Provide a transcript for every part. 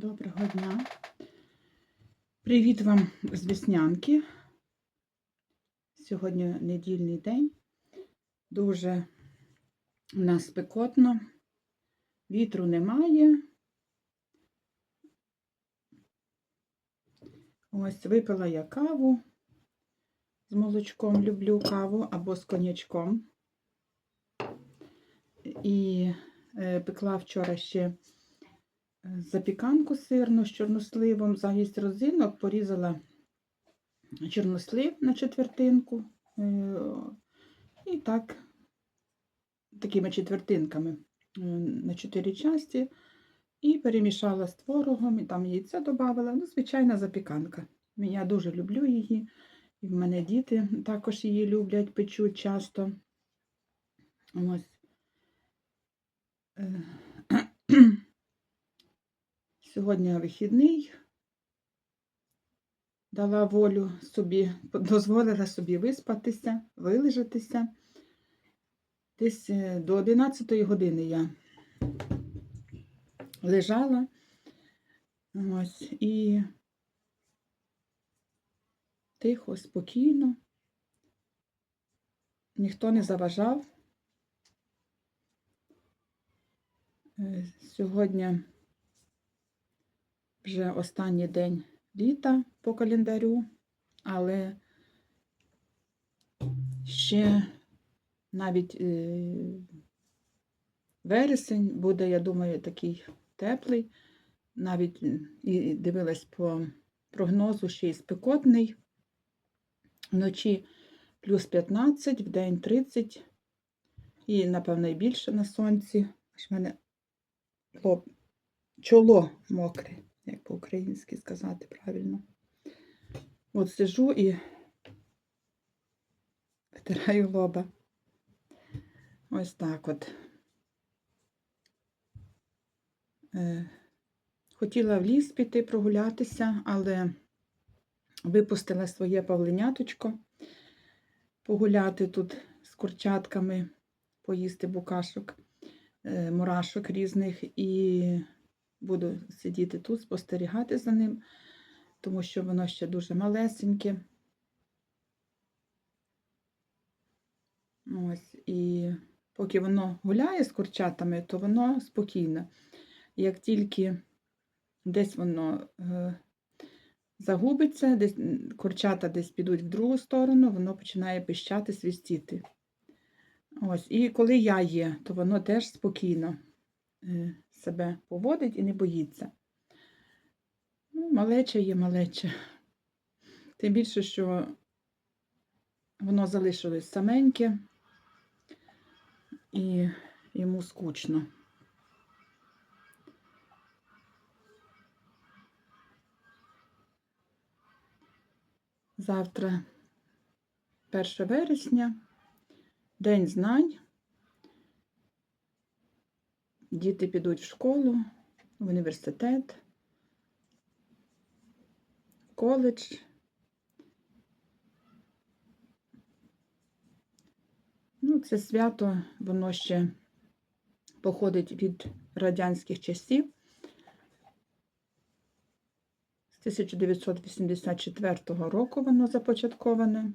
Доброго дня. Привіт вам з Веснянки. Сьогодні недільний день. Дуже у нас спекотно, вітру немає. Ось випила я каву з молочком, люблю каву або з конячком. І е, пекла вчора ще запіканку сирну з чорносливом. Замість розинок порізала чорнослив на четвертинку. е, І так, такими четвертинками е, на чотири часті. І перемішала з творогом, і там яйце додавала. Ну, звичайна запіканка. Я дуже люблю її. І в мене діти також її люблять, печуть часто. Ось. Сьогодні вихідний, дала волю собі, дозволила собі виспатися, вилежатися. Десь е, до 11 години я лежала ось і тихо, спокійно, ніхто не заважав. Е, Сьогодні вже останній день літа по календарю, але ще навіть е, вересень буде, я думаю, такий теплий. Навіть і дивилась по прогнозу, ще й спекотний. Вночі плюс 15, в день 30 і, напевно, і більше на сонці. В мене чоло мокре як по-українськи сказати правильно. От сижу і витираю лоба. Ось так от. Е, хотіла в ліс піти прогулятися, але випустила своє павленяточко погуляти тут з курчатками, поїсти букашок, е, мурашок різних і Буду сидіти тут, спостерігати за ним, тому що воно ще дуже малесеньке. Ось, І поки воно гуляє з курчатами, то воно спокійне. Як тільки десь воно е, загубиться, десь курчата десь підуть в другу сторону, воно починає пищати, свістіти. Ось, І коли я є, то воно теж спокійно. Себе поводить і не боїться. Ну, Малече є малече. Тим більше, що воно залишилось саменьке і йому скучно. Завтра 1 вересня, День знань. Діти підуть в школу, в університет, в коледж. Ну, це свято, воно ще походить від радянських часів. З 1984 року воно започатковане,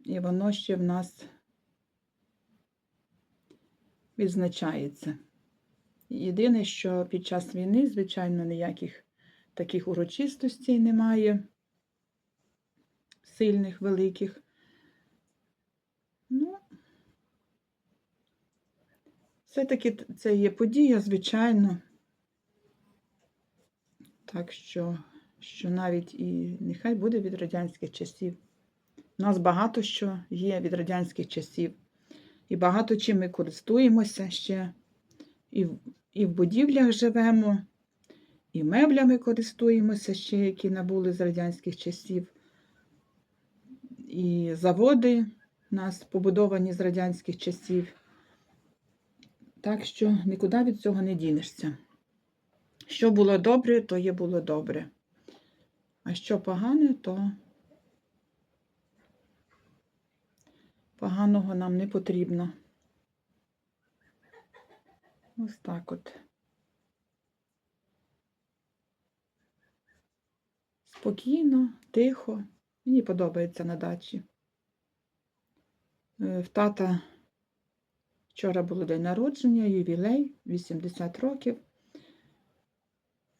і воно ще в нас відзначається. Єдине, що під час війни, звичайно, ніяких таких урочистостей немає, сильних, великих. Ну, все-таки це є подія, звичайно. Так що, що навіть і нехай буде від радянських часів. У нас багато що є від радянських часів. І багато чим ми користуємося ще. І і в будівлях живемо, і меблями користуємося ще, які набули з радянських часів. І заводи у нас побудовані з радянських часів. Так що нікуди від цього не дінешся. Що було добре, то є було добре. А що погане, то Поганого нам не потрібно. Ось так от. Спокійно, тихо. Мені подобається на дачі. Е, в тата вчора було день народження, ювілей, 80 років.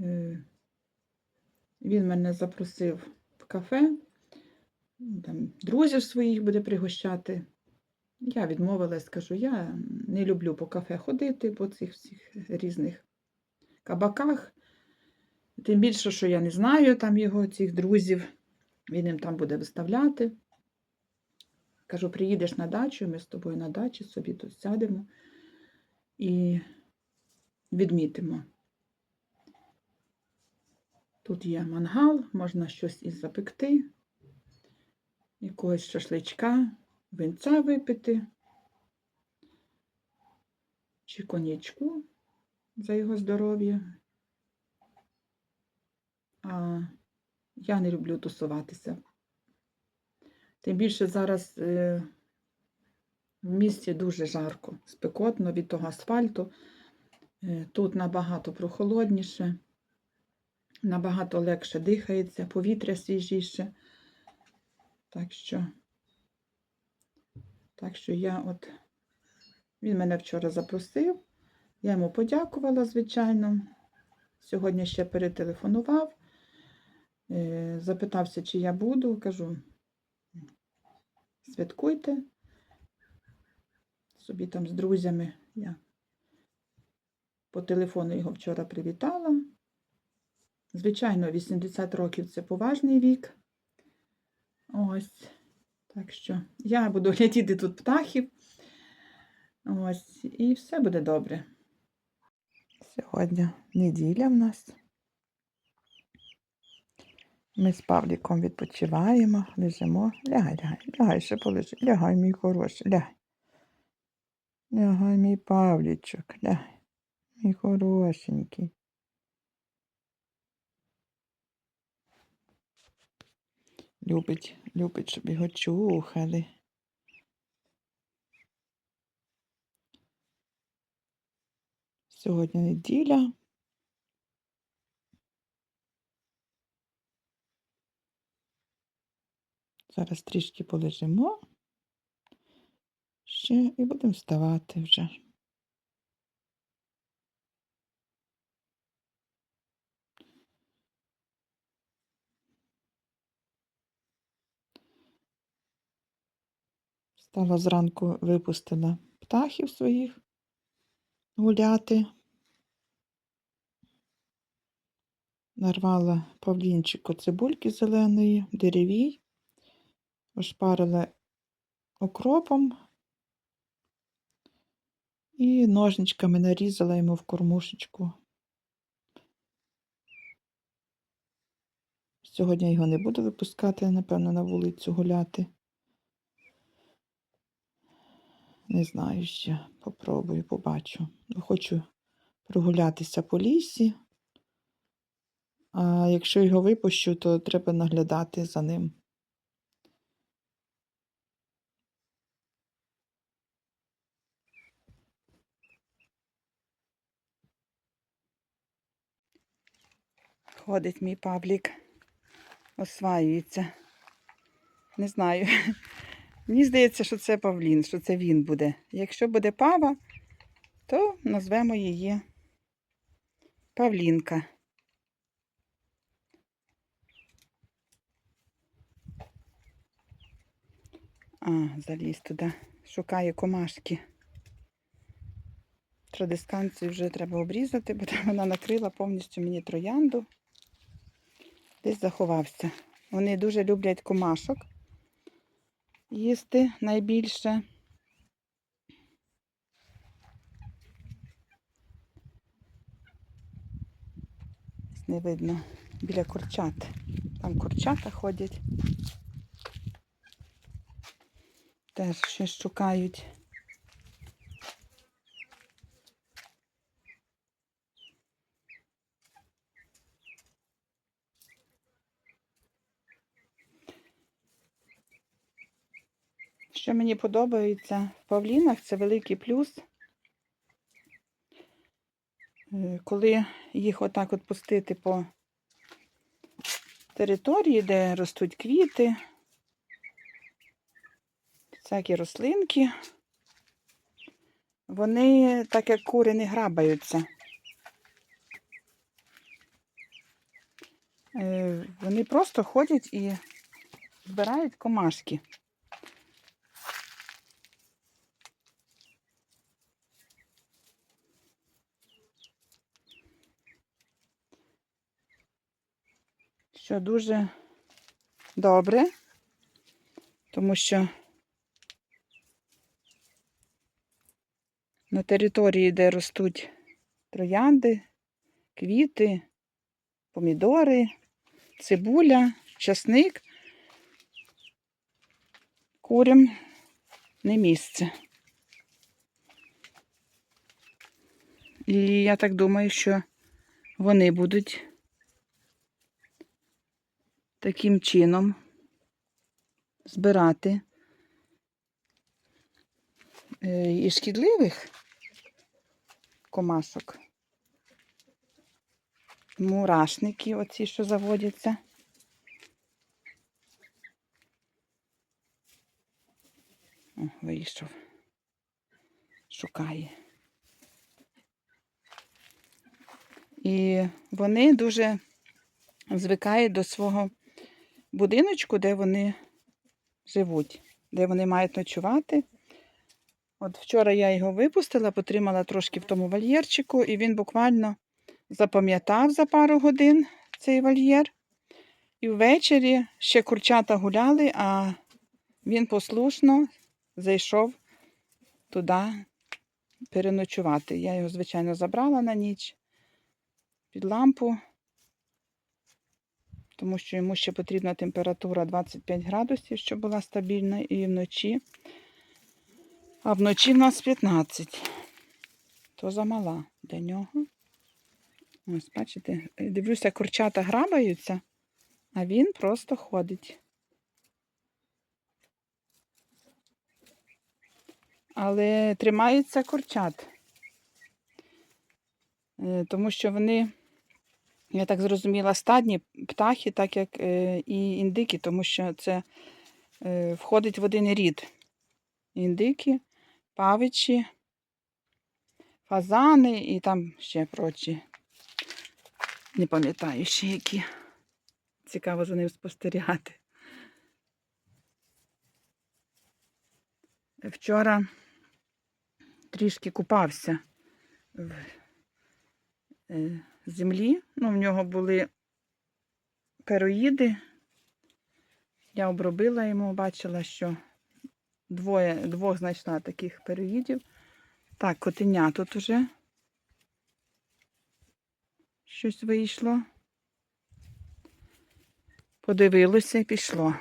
Е, він мене запросив в кафе там, друзів своїх буде пригощати. Я відмовилась, кажу, я не люблю по кафе ходити по цих всіх різних кабаках. Тим більше, що я не знаю там його, цих друзів. Він їм там буде виставляти. Кажу, приїдеш на дачу, ми з тобою на дачі собі тут сядемо і відмітимо. Тут є мангал, можна щось і запекти, якогось шашличка, винця випити, чи коньячку за його здоров'я. А я не люблю тусуватися. Тим більше зараз е, в місті дуже жарко, спекотно від того асфальту. Е, тут набагато прохолодніше, набагато легше дихається, повітря свіжіше. Так що, так що я от, він мене вчора запросив, я йому подякувала, звичайно. Сьогодні ще перетелефонував, е, запитався, чи я буду. Кажу, святкуйте собі там з друзями. Я по телефону його вчора привітала. Звичайно, 80 років це поважний вік. Ось. Так що я буду глядіти тут птахів. Ось, і все буде добре. Сьогодні неділя в нас. Ми з Павліком відпочиваємо, лежимо. Лягай, лягай, лягай, ще полежи. Лягай, мій хороший, лягай. Лягай, мій Павлічок, лягай. Мій хорошенький. Любить, любить, щоб його чухали. Сьогодні неділя. Зараз трішки полежимо. Ще і будемо вставати вже. Встала зранку, випустила птахів своїх гуляти. Нарвала павлінчику цибульки зеленої, деревій, ошпарила окропом і ножничками нарізала йому в кормушечку. Сьогодні його не буду випускати, напевно, на вулицю гуляти. Не знаю ще, попробую, побачу. Хочу прогулятися по лісі. А якщо його випущу, то треба наглядати за ним. Ходить мій паблік, осваюється. Не знаю. Мені здається, що це павлін, що це він буде. Якщо буде пава, то назвемо її Павлінка. А, заліз туди, шукає комашки. Традисканцію вже треба обрізати, бо там вона накрила повністю мені троянду. Десь заховався. Вони дуже люблять комашок їсти найбільше. Не видно біля курчат. Там курчата ходять. Теж щось шукають. Що мені подобається в павлінах, це великий плюс. Е, Коли їх отак от пустити по території, де ростуть квіти, всякі рослинки. Вони, так як кури, не грабаються. Е, Вони просто ходять і збирають комашки. Що дуже добре, тому що на території, де ростуть троянди, квіти, помідори, цибуля, часник, курям не місце. І я так думаю, що вони будуть таким чином збирати е, і шкідливих комашок. Мурашники, оці, що заводяться. О, вийшов. Шукає. І вони дуже звикають до свого будиночку, де вони живуть, де вони мають ночувати. От вчора я його випустила, потримала трошки в тому вольєрчику, і він буквально запам'ятав за пару годин цей вольєр. І ввечері ще курчата гуляли, а він послушно зайшов туди переночувати. Я його, звичайно, забрала на ніч під лампу, тому що йому ще потрібна температура 25 градусів, щоб була стабільна, і вночі. А вночі в нас 15. То замала для нього. Ось, бачите, дивлюся, курчата грабаються, а він просто ходить. Але тримаються курчат. Е, Тому що вони, я так зрозуміла, стадні птахи, так як е, і індики, тому що це е, входить в один рід. Індики, павичі, фазани і там ще прочі. Не пам'ятаю ще які. Цікаво за ним спостерігати. Вчора трішки купався в е, землі. Ну, в нього були пероїди. Я обробила йому, бачила, що двоє, двох знайшла таких пероїдів. Так, котеня тут уже щось вийшло. Подивилося і пішло.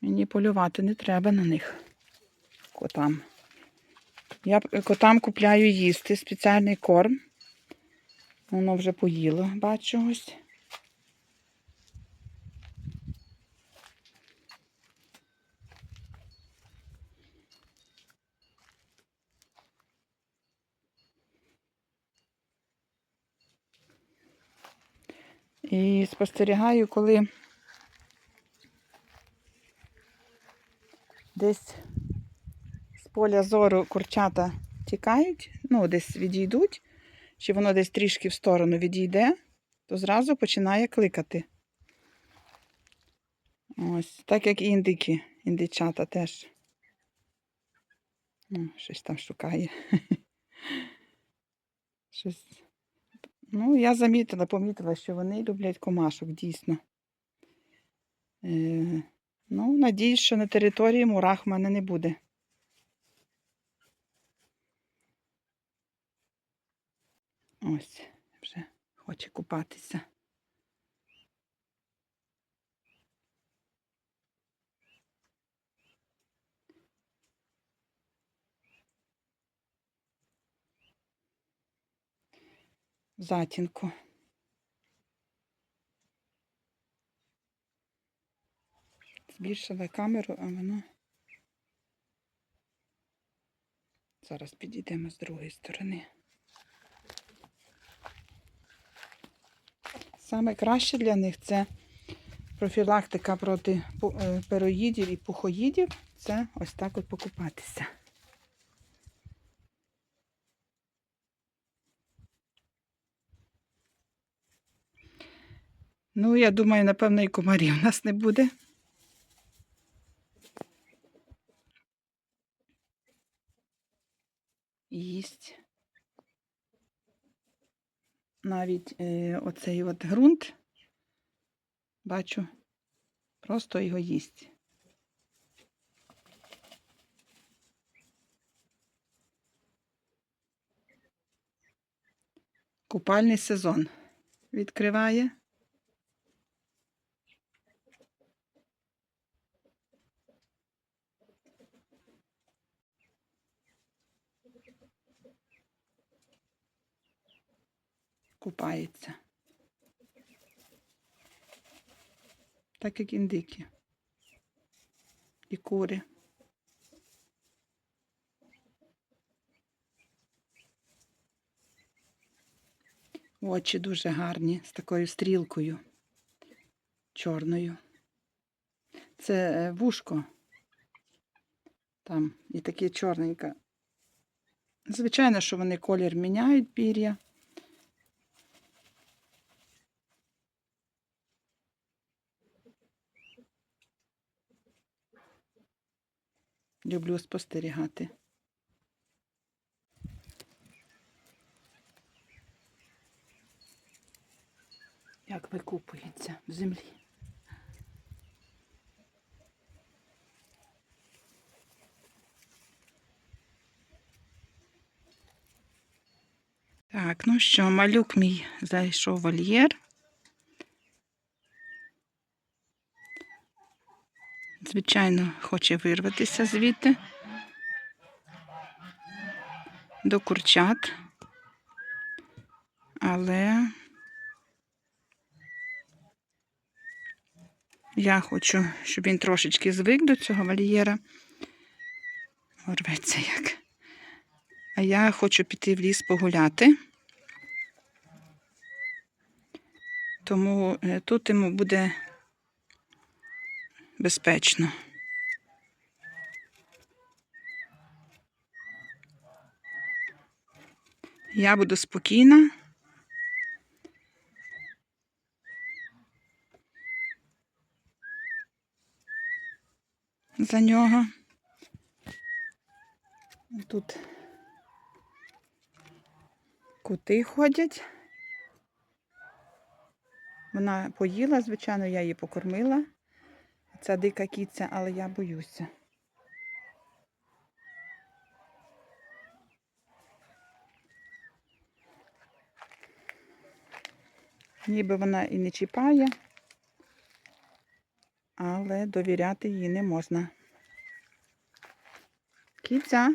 Мені полювати не треба на них котам. Я п- котам купляю їсти спеціальний корм. Воно вже поїло, бачу ось. І спостерігаю, коли десь поля зору курчата тікають, ну, десь відійдуть, чи воно десь трішки в сторону відійде, то зразу починає кликати. Ось, так як і індики, індичата теж. Ну, щось там шукає. Щось. Ну, я замітила, помітила, що вони люблять комашок, дійсно. Е, ну, надіюсь, що на території мурах в мене не буде. Ось, вже хоче купатися. Затінку. Збільшила камеру, а воно. Зараз підійдемо з другої сторони. Саме краще для них це профілактика проти е, пероїдів і пухоїдів. Це ось так от покупатися. Ну, я думаю, напевно, і комарів у нас не буде. Їсть. Навіть е, оцей от ґрунт, бачу, просто його їсть. Купальний сезон відкриває. Купається. Так як індики. І кури. Очі дуже гарні, з такою стрілкою чорною. Це е, вушко. Там і таке чорненьке. Звичайно, що вони колір міняють пір'я. Люблю спостерігати. Як викупується в землі. Так, ну що, малюк мій зайшов в вольєр. Звичайно, хоче вирватися звідти до курчат. Але я хочу, щоб він трошечки звик до цього вольєра. Рветься як. А я хочу піти в ліс погуляти. Тому е, тут йому буде безпечно. Я буду спокійна. За нього. Тут кути ходять. Вона поїла, звичайно, я її покормила. Це дика кіця, але я боюся. Ніби вона і не чіпає, але довіряти їй не можна. Кіця,